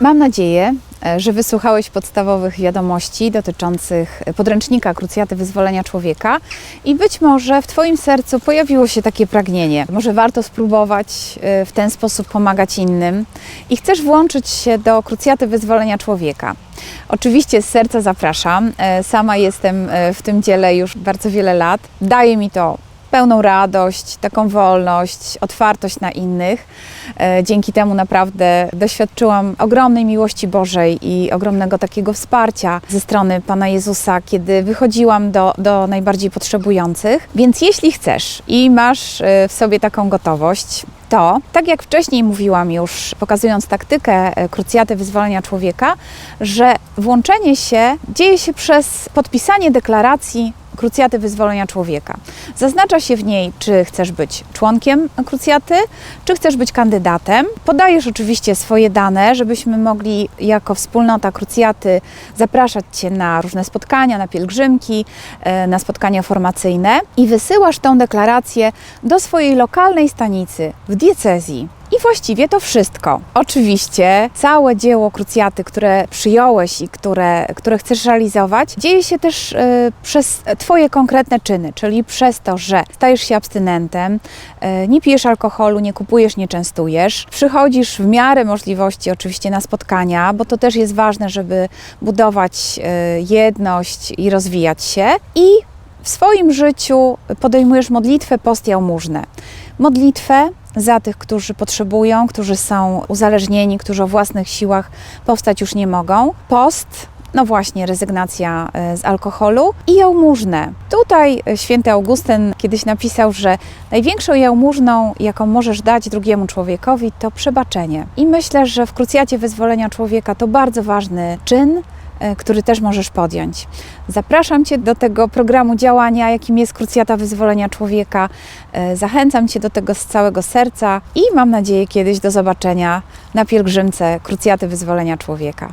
Mam nadzieję, e, że wysłuchałeś podstawowych wiadomości dotyczących podręcznika Krucjaty Wyzwolenia Człowieka i być może w Twoim sercu pojawiło się takie pragnienie. Może warto spróbować e, w ten sposób pomagać innym i chcesz włączyć się do Krucjaty Wyzwolenia Człowieka. Oczywiście z serca zapraszam. E, Sama jestem e, w tym dziele już bardzo wiele lat. Daje mi to pełną radość, taką wolność, otwartość na innych. E, Dzięki temu naprawdę doświadczyłam ogromnej miłości Bożej i ogromnego takiego wsparcia ze strony Pana Jezusa, kiedy wychodziłam do, do najbardziej potrzebujących. Więc jeśli chcesz i masz e, w sobie taką gotowość, to, tak jak wcześniej mówiłam już, pokazując taktykę e, krucjaty wyzwolenia człowieka, że włączenie się dzieje się przez podpisanie deklaracji krucjaty wyzwolenia człowieka. Zaznacza się w niej, czy chcesz być członkiem krucjaty, czy chcesz być kandydatem. Podajesz oczywiście swoje dane, żebyśmy mogli jako wspólnota krucjaty zapraszać Cię na różne spotkania, na pielgrzymki, e, na spotkania formacyjne i wysyłasz tą deklarację do swojej lokalnej stanicy w diecezji. I właściwie to wszystko. Oczywiście całe dzieło krucjaty, które przyjąłeś i które, które chcesz realizować, dzieje się też e, przez Twoje konkretne czyny, czyli przez to, że stajesz się abstynentem, e, nie pijesz alkoholu, nie kupujesz, nie częstujesz, przychodzisz w miarę możliwości oczywiście na spotkania, bo to też jest ważne, żeby budować e, jedność i rozwijać się i w swoim życiu podejmujesz modlitwę, post, jałmużnę. Modlitwę za tych, którzy potrzebują, którzy są uzależnieni, którzy o własnych siłach powstać już nie mogą. Post, no właśnie, rezygnacja e, z alkoholu i jałmużnę. Tutaj e, święty Augustyn kiedyś napisał, że największą jałmużną, jaką możesz dać drugiemu człowiekowi, to przebaczenie. I myślę, że w krucjacie wyzwolenia człowieka to bardzo ważny czyn, który też możesz podjąć. Zapraszam Cię do tego programu działania, jakim jest Krucjata Wyzwolenia Człowieka. E, Zachęcam Cię do tego z całego serca i mam nadzieję kiedyś do zobaczenia na pielgrzymce Krucjaty Wyzwolenia Człowieka.